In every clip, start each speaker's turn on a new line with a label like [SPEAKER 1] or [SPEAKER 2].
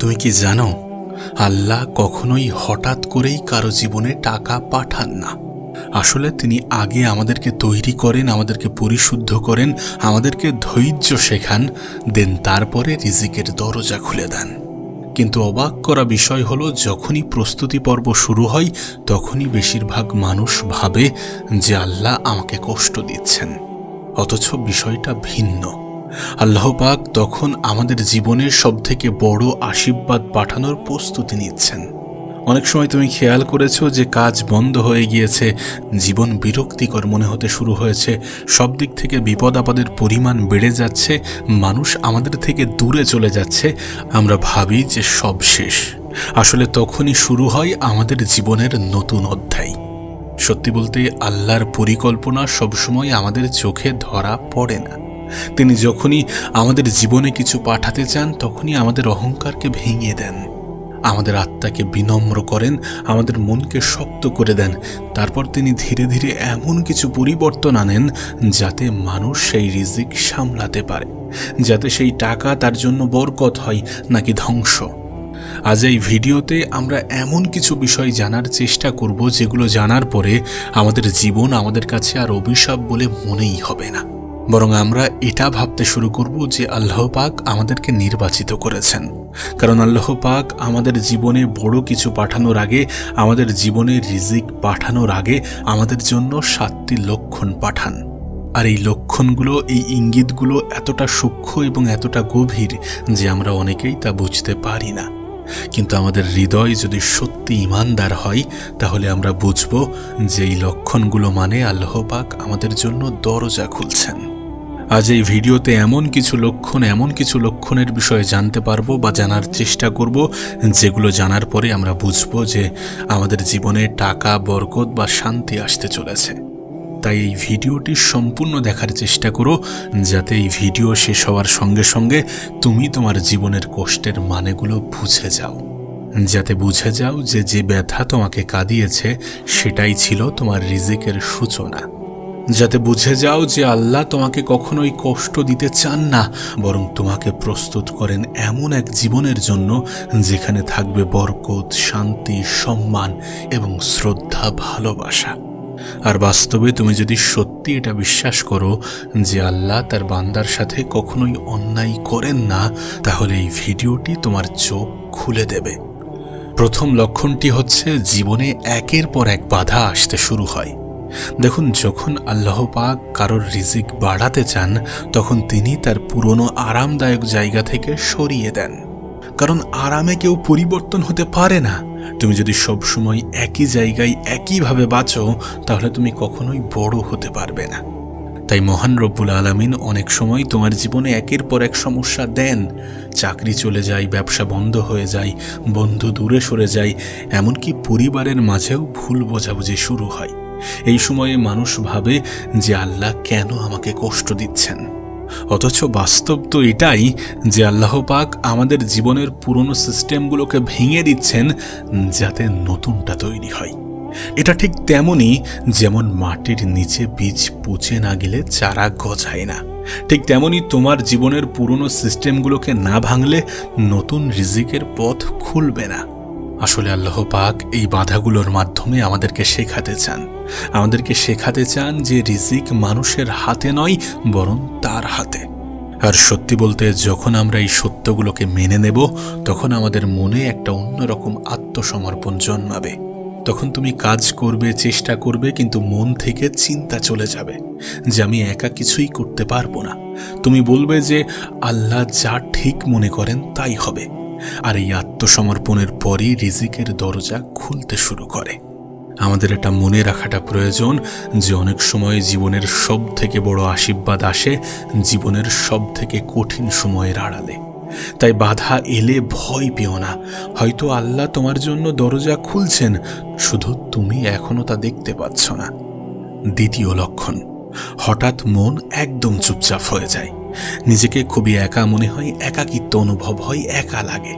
[SPEAKER 1] তুমি কি জানো, আল্লাহ কখনোই হঠাৎ করেই কারও জীবনে টাকা পাঠান না। আসলে তিনি আগে আমাদেরকে তৈরি করেন, আমাদেরকে পরিশুদ্ধ করেন, আমাদেরকে ধৈর্য শেখান, দেন তারপরে রিজিকের দরজা খুলে দেন। কিন্তু অবাক করা বিষয় হলো, যখনই প্রস্তুতি পর্ব শুরু হয়, তখনই বেশিরভাগ মানুষ ভাবে যে আল্লাহ আমাকে কষ্ট দিচ্ছেন। অথচ বিষয়টা ভিন্ন। আল্লাহ পাক তখন আমাদের জীবনের সবথেকে বড় আশীর্বাদ পাঠানোর প্রস্তুতি নিচ্ছেন। অনেক সময় তুমি খেয়াল করেছ যে কাজ বন্ধ হয়ে গিয়েছে, জীবন বিরক্তিকর মনে হতে শুরু হয়েছে, সব দিক থেকে বিপদ আপদের পরিমাণ বেড়ে যাচ্ছে, মানুষ আমাদের থেকে দূরে চলে যাচ্ছে, আমরা ভাবি যে সব শেষ। আসলে তখনই শুরু হয় আমাদের জীবনের নতুন অধ্যায়। সত্যি বলতে আল্লাহর পরিকল্পনা সবসময় আমাদের চোখে ধরা পড়ে না। তিনি যখনই আমাদের জীবনে কিছু পাঠাতে চান, তখনই আমাদের অহংকারকে ভেঙে দেন। আমাদের আত্মাকে বিনম্র করেন, আমাদের মনকে শক্ত করে দেন। তারপর তিনি ধীরে ধীরে এমন কিছু পরিবর্তন আনেন, যাতে মানুষ সেই রিজিক সামলাতে পারে। যাতে সেই টাকা তার জন্য বরকত হয়, নাকি ধ্বংস। আজ এই ভিডিওতে আমরা এমন কিছু বিষয় জানার চেষ্টা করব, যেগুলো জানার পরে আমাদের জীবন আমাদের কাছে আর অভিশাপ বলে মনেই হবে না। বরং আমরা এটা ভাবতে শুরু করব যে আল্লাহ পাক আমাদেরকে নির্বাচিত করেছেন। কারণ আল্লাহ পাক আমাদের জীবনে বড় কিছু পাঠানোর আগে, আমাদের জীবনে রিজিক পাঠানোর আগে আমাদের জন্য সাতটি লক্ষণ পাঠান। আর এই লক্ষণগুলো, এই ইঙ্গিতগুলো এতটা সূক্ষ্ম এবং এতটা গভীর যে আমরা অনেকেই তা বুঝতে পারি না। কিন্তু আমাদের হৃদয় যদি সত্যি ইমানদার হয়, তাহলে আমরা বুঝব যে এই লক্ষণগুলো মানে আল্লাহ পাক আমাদের জন্য দরজা খুলছেন। আজ এই ভিডিওতে এমন কিছু লক্ষণ, এমন কিছু লক্ষণের বিষয়ে জানতে পারব বা জানার চেষ্টা করব, যেগুলো জানার পরে আমরা বুঝব যে আমাদের জীবনে টাকা, বরকত বা শান্তি আসতে চলেছে। তাই এই ভিডিওটি সম্পূর্ণ দেখার চেষ্টা করো, যাতে এই ভিডিও শেষ হওয়ার সঙ্গে সঙ্গে তুমি তোমার জীবনের কষ্টের মানেগুলো বুঝে যাও। যাতে বুঝে যাও যে যে ব্যথা তোমাকে কাঁদিয়েছে, সেটাই ছিল তোমার রিজিকের সূচনা। যাতে বুঝে যাও যে আল্লাহ তোমাকে কখনোই কষ্ট দিতে চান না, বরং তোমাকে প্রস্তুত করেন এমন এক জীবনের জন্য যেখানে থাকবে বরকত, শান্তি, সম্মান এবং শ্রদ্ধা, ভালোবাসা। আর বাস্তবে তুমি যদি সত্যি এটা বিশ্বাস করো যে আল্লাহ তার বান্দার সাথে কখনোই অন্যায় করেন না, তাহলে এই ভিডিওটি তোমার চোখ খুলে দেবে। প্রথম লক্ষণটি হচ্ছে জীবনে একের পর এক বাধা আসতে শুরু হয়। দেখুন, যখন আল্লাহ পাক কারোর রিজিক বাড়াতে চান, তখন তিনি তার পুরনো আরামদায়ক জায়গা থেকে সরিয়ে দেন। কারণ আরামে কেউ পরিবর্তন হতে পারে না। তুমি যদি সবসময় একই জায়গায় একইভাবে বাঁচো, তাহলে তুমি কখনোই বড় হতে পারবে না। তাই মহান রব্বুল আলমিন অনেক সময় তোমার জীবনে একের পর এক সমস্যা দেন। চাকরি চলে যায়, ব্যবসা বন্ধ হয়ে যায়, বন্ধু দূরে সরে যায়, এমনকি পরিবারের মাঝেও ভুল বোঝাবুঝি শুরু হয়। এই সময়ে মানুষ ভাবে যে আল্লাহ কেন আমাকে কষ্ট দিচ্ছেন। অথচ বাস্তব তো এটাই যে আল্লাহ পাক আমাদের জীবনের পুরনো সিস্টেমগুলোকে ভেঙে দিচ্ছেন যাতে নতুনটা তৈরি হয়। এটা ঠিক তেমনই যেমন মাটির নিচে বীজ পচে না গেলে চারা গজায় না। ঠিক তেমনই তোমার জীবনের পুরনো সিস্টেমগুলোকে না ভাঙলে নতুন রিজিকের পথ খুলবে না। আসলে আল্লাহ পাক এই বাধাগুলোর মাধ্যমে আমাদেরকে শেখাতে চান। আমাদেরকে শেখাতে চান যে রিজিক মানুষের হাতে নয়, বরং তার হাতে। আর সত্যি বলতে যখন আমরা এই সত্যগুলোকে মেনে নেব, তখন আমাদের মনে একটা অন্যরকম আত্মসমর্পণ জন্মাবে। তখন তুমি কাজ করবে, চেষ্টা করবে, কিন্তু মন থেকে চিন্তা চলে যাবে যে আমি একা কিছুই করতে পারব না। তুমি বলবে যে আল্লাহ যা ঠিক মনে করেন তাই হবে। আর এই আত্মসমর্পণের পরই রিজিকের দরজা খুলতে শুরু করে। আমাদের এটা মনে রাখাটা প্রয়োজন যে অনেক সময় জীবনের সব থেকে বড় আশীর্বাদ আসে জীবনের সব থেকে কঠিন সময়ের আড়ালে। তাই বাধা এলে ভয় পেও না। হয়তো আল্লাহ তোমার জন্য দরজা খুলছেন, শুধু তুমি এখনও তা দেখতে পাচ্ছ না। দ্বিতীয় লক্ষণ, হঠাৎ মন একদম চুপচাপ হয়ে যায়। নিজেকে খুবই একা মনে হয়, একাকিত্ব অনুভব হয়, একা লাগে।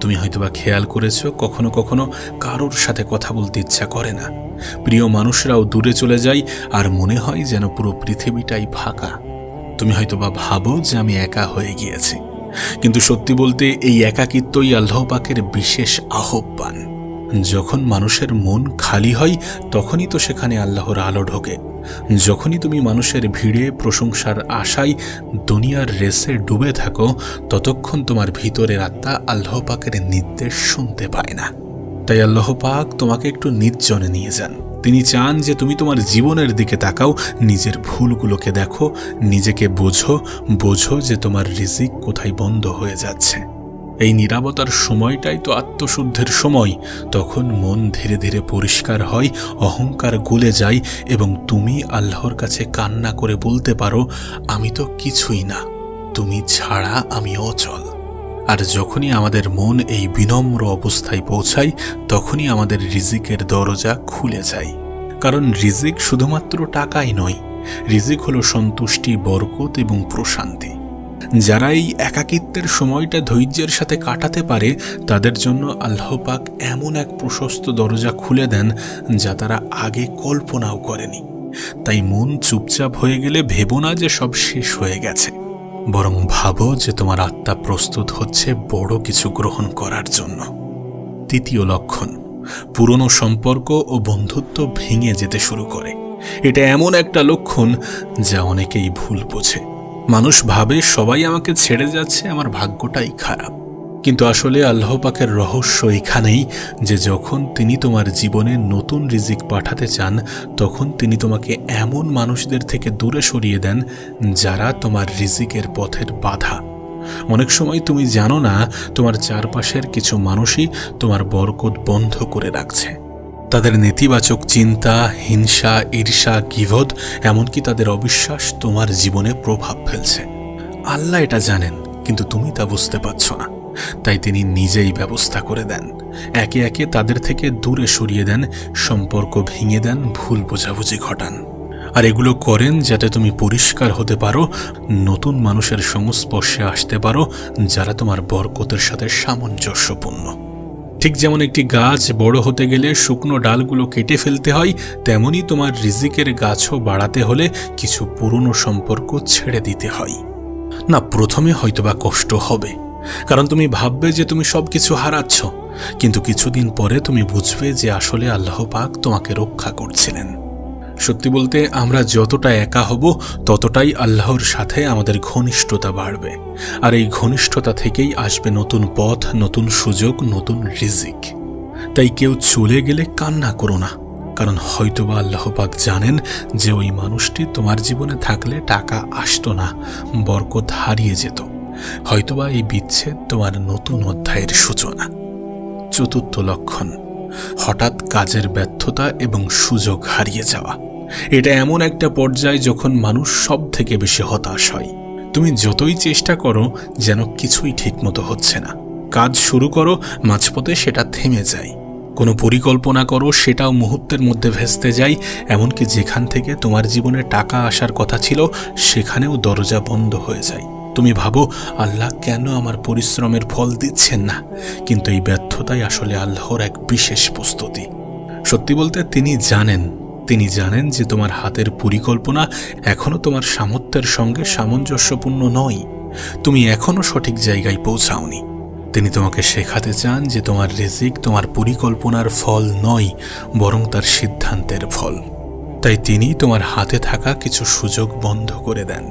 [SPEAKER 1] তুমি হয়তোবা খেয়াল করেছ, কখনো কখনো কারোর সাথে কথা বলতে ইচ্ছা করে না। প্রিয় মানুষরাও দূরে চলে যায়, আর মনে হয় যেন পুরো পৃথিবীটাই ফাঁকা। তুমি হয়তোবা ভাবো যে আমি একা হয়ে গিয়েছি। কিন্তু সত্যি বলতে এই একাকিত্বই আল্লাহ পাকের বিশেষ আহ্বান। যখন মানুষের মন খালি হয়, তখনই তো সেখানে আল্লাহর আলো ঢোকে। যখনই তুমি মানুষের ভিড়ে প্রশংসার আশায় দুনিয়ার রেসে ডুবে থাকো, ততক্ষণ তোমার ভিতরের আত্মা আল্লাহ পাকের নির্দেশ শুনতে পায় না। তাই আল্লাহ পাক তোমাকে একটু নির্জনে নিয়ে যান। তিনি চান যে তুমি তোমার জীবনের দিকে তাকাও, নিজের ভুলগুলোকে দেখো, নিজেকে বোঝো বোঝো যে তোমার রিজিক কোথায় বন্ধ হয়ে যাচ্ছে। এই নিরাপতার সময়টাই তো আত্মশুদ্ধের সময়। তখন মন ধীরে ধীরে পরিষ্কার হয়, অহংকার গলে যায় এবং তুমি আল্লাহর কাছে কান্না করে বলতে পারো, আমি তো কিছুই না, তুমি ছাড়া আমি অচল। আর যখনই আমাদের মন এই বিনম্র অবস্থায় পৌঁছায়, তখনই আমাদের রিজিকের দরজা খুলে যায়। কারণ রিজিক শুধুমাত্র টাকাই নয়, রিজিক হলো সন্তুষ্টি, বরকত এবং প্রশান্তি। যারা এই একাকিত্বের সময়টা ধৈর্যের সাথে কাটাতে পারে, তাদের জন্য আল্লাহ পাক এমন এক প্রশস্ত দরজা খুলে দেন যা তারা আগে কল্পনাও করেনি। তাই মন চুপচাপ হয়ে গেলে ভেবো না যে সব শেষ হয়ে গেছে। বরং ভাবো যে তোমার আত্মা প্রস্তুত হচ্ছে বড় কিছু গ্রহণ করার জন্য। তৃতীয় লক্ষণ, পুরনো সম্পর্ক ও বন্ধুত্ব ভেঙে যেতে শুরু করে। এটা এমন একটা লক্ষণ যা অনেকেই ভুল বোঝে। মানুষ ভাবে সবাই আমাকে ছেড়ে যাচ্ছে, আমার ভাগ্যটাই খারাপ। কিন্তু আসলে আল্লাহ পাকের রহস্য এখানেই যে যখন তিনি তোমার জীবনে নতুন রিজিক পাঠাতে চান, তখন তিনি তোমাকে এমন মানুষদের থেকে দূরে সরিয়ে দেন যারা তোমার রিজিকের পথের বাধা। অনেক সময় তুমি জানো না, তোমার চারপাশের কিছু মানুষই তোমার বরকত বন্ধ করে রাখছে। তাদের নেতিবাচক চিন্তা, হিংসা, ঈর্ষা গিভদ এমনকি তাদের অবিশ্বাস তোমার জীবনে প্রভাব ফেলছে। আল্লাহ এটা জানেন, কিন্তু তুমি তা বুঝতে পারছ না। তাই তিনি নিজেই ব্যবস্থা করে দেন। একে একে তাদের থেকে দূরে সরিয়ে দেন, সম্পর্ক ভেঙে দেন, ভুল বোঝাবুঝি ঘটান। আর এগুলো করেন যাতে তুমি পরিষ্কার হতে পারো, নতুন মানুষের সংস্পর্শে আসতে পারো, যারা তোমার বরকতের সাথে সামঞ্জস্যপূর্ণ। ঠিক যেমন একটি গাছ বড় হতে গেলে শুকনো ডালগুলো কেটে ফেলতে হয়, তেমনি তোমার রিজিকের গাছও বাড়াতে হলে কিছু পুরনো সম্পর্ক ছেড়ে দিতে হয়। না, প্রথমে হয়তোবা কষ্ট হবে, কারণ তুমি ভাববে যে তুমি সব কিছু হারাচ্ছ, কিন্তু কিছুদিন পরে তুমি বুঝবে যে আসলে আল্লাহ পাক তোমাকে রক্ষা করছিলেন। সত্যি বলতে, আমরা যতটা একা হব, ততটাই আল্লাহর সাথে আমাদের ঘনিষ্ঠতা বাড়বে। আর এই ঘনিষ্ঠতা থেকেই আসবে নতুন পথ, নতুন সুযোগ, নতুন রিজিক। তাই কেউ চলে গেলে কান্না করো না, কারণ হয়তোবা আল্লাহ পাক জানেন যে ওই মানুষটি তোমার জীবনে থাকলে টাকা আসতো না, বরকত হারিয়ে যেত। হয়তোবা এই বিচ্ছেদ তোমার নতুন অধ্যায়ের সূচনা। চতুর্থ লক্ষণ। হঠাৎ কাজের ব্যর্থতা এবং সুযোগ হারিয়ে যাওয়া। এটা এমন একটা পর্যায় যখন মানুষ সব থেকে বেশি হতাশ হয়। তুমি যতই চেষ্টা করো, যেন কিছুই ঠিকমতো হচ্ছে না। কাজ শুরু করো, মাঝপথে সেটা থেমে যায়। কোনো পরিকল্পনা করো, সেটাও মুহূর্তের মধ্যে ভেস্তে যায়। এমনকি যেখান থেকে তোমার জীবনে টাকা আসার কথা ছিল, সেখানেও দরজা বন্ধ হয়ে যায়। তুমি ভাবো, আল্লাহ কেন আমার পরিশ্রমের ফল দিচ্ছেন না? কিন্তু এই ব্যর্থতাই আসলে আল্লাহর এক বিশেষ প্রস্তুতি। সত্যি বলতে তিনি জানেন তিনি জানেন যে তোমার হাতের পরিকল্পনা এখনও তোমার সামর্থ্যের সঙ্গে সামঞ্জস্যপূর্ণ নয়। তুমি এখনও সঠিক জায়গায় পৌঁছাওনি। তিনি তোমাকে শেখাতে চান যে তোমার রিজিক, তোমার পরিকল্পনার ফল নয়, বরং তার সিদ্ধান্তের ফল। তাই তিনি তোমার হাতে থাকা কিছু সুযোগ বন্ধ করে দেন,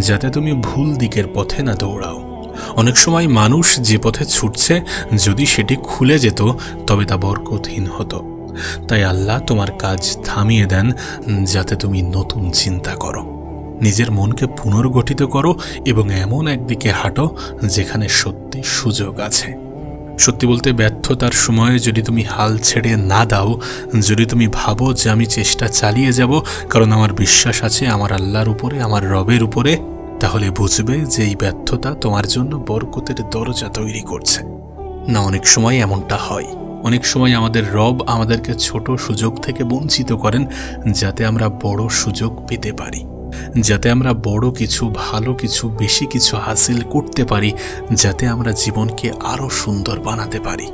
[SPEAKER 1] যাতে তুমি ভুল দিকের পথে না দৌড়াও। অনেক সময় মানুষ যে পথে ছুটছে, যদি সেটি খুলে যেত, তবে তা বরকতহীন হতো। তাই আল্লাহ তোমার কাজ থামিয়ে দেন, যাতে তুমি নতুন চিন্তা করো। নিজের মনকে পুনর্গঠিত করো এবং এমন একদিকে হাঁটো, যেখানে সত্যি সুযোগ আছে। সত্যি বলতে ব্যর্থতার সময়ে যদি তুমি হাল ছেড়ে না দাও, যদি তুমি ভাবো যে আমি চেষ্টা চালিয়ে যাব, কারণ আমার বিশ্বাস আছে আমার আল্লাহর উপরে, আমার রবের উপরে তাহলে বুঝবে যে এই ব্যর্থতা তোমার জন্য বরকতের দরজা তৈরি করছে। না, অনেক সময় এমনটা হয়। অনেক সময় আমাদের রব আমাদেরকে ছোট সুযোগ থেকে বঞ্চিত করেন যাতে আমরা বড় সুযোগ পেতে পারি। যাতে আমরা বড় কিছু, ভালো কিছু, বেশি কিছু হাসিল করতে পারি, যাতে আমরা জীবনকে আরও সুন্দর বানাতে পারি।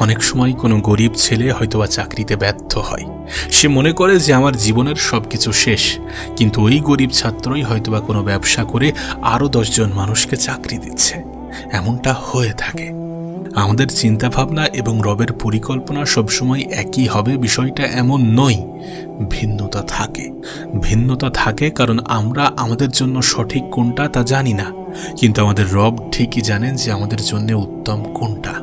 [SPEAKER 1] অনেক সময় কোনো গরিব ছেলে হয়তোবা চাকরিতে ব্যর্থ হয়। সে মনে করে যে আমার জীবনের সব কিছু শেষ, কিন্তু ওই গরিব ছাত্রই হয়তোবা কোনো ব্যবসা করে আরও দশজন মানুষকে চাকরি দিচ্ছে। এমনটা হয়ে থাকে। আমাদের চিন্তাভাবনা এবং রবের পরিকল্পনা সবসময় একই হবে, বিষয়টা এমন নয়, ভিন্নতা থাকে। ভিন্নতা থাকে কারণ আমরা আমাদের জন্য সঠিক কোনটা তা জানি না, কিন্তু আমাদের রব ঠিকই জানেন যে আমাদের জন্য উত্তম কোনটা।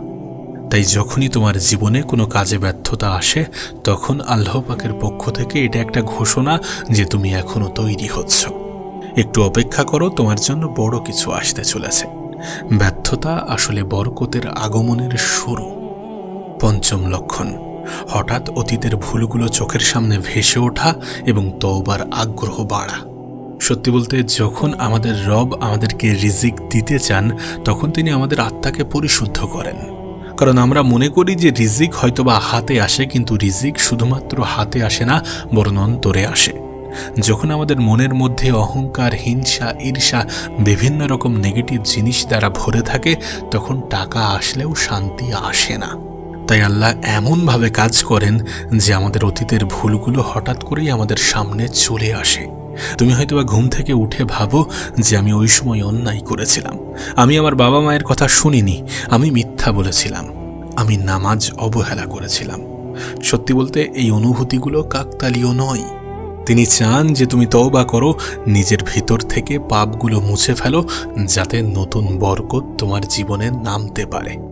[SPEAKER 1] তাই যখনই তোমার জীবনে কোনো কাজে ব্যর্থতা আসে, তখন আল্লাহ পাকের পক্ষ থেকে এটা একটা ঘোষণা যে তুমি এখনও তৈরি হচ্ছ। একটু অপেক্ষা করো, তোমার জন্য বড় কিছু আসতে চলেছে। ব্যর্থতা আসলে বরকতের আগমনের শুরু। পঞ্চম লক্ষণ, হঠাৎ অতীতের ভুলগুলো চোখের সামনে ভেসে ওঠা এবং তওবার আগ্রহ বাড়া। সত্যি বলতে, যখন আমাদের রব আমাদেরকে রিজিক দিতে চান, তখন তিনি আমাদের আত্মাকে পরিশুদ্ধ করেন। কারণ আমরা মনে করি যে রিজিক হয়তোবা হাতে আসে, কিন্তু রিজিক শুধুমাত্র হাতে আসে না, বরং অন্তরে আসে। যখন আমাদের মনের মধ্যে অহংকার, হিংসা, ঈর্ষা বিভিন্ন রকম নেগেটিভ জিনিস দ্বারা ভরে থাকে, তখন টাকা আসলেও শান্তি আসে না। তাই আল্লাহ এমনভাবে কাজ করেন যে আমাদের অতীতের ভুলগুলো হঠাৎ করেই আমাদের সামনে চলে আসে। তুমি হয়তোবা ঘুম থেকে উঠে ভাবো যে আমি ওই সময় অন্যায় করেছিলাম। আমি আমার বাবা মায়ের কথা শুনিনি, আমি মিথ্যা বলেছিলাম। আমি নামাজ অবহেলা করেছিলাম। সত্যি বলতে এই অনুভূতিগুলো কাকতালীয় নয়। তিনি চান যে তুমি তওবা করো, নিজের ভিতর থেকে পাপগুলো মুছে ফেলো, যাতে নতুন বরকত তোমার জীবনে নামতে পারে।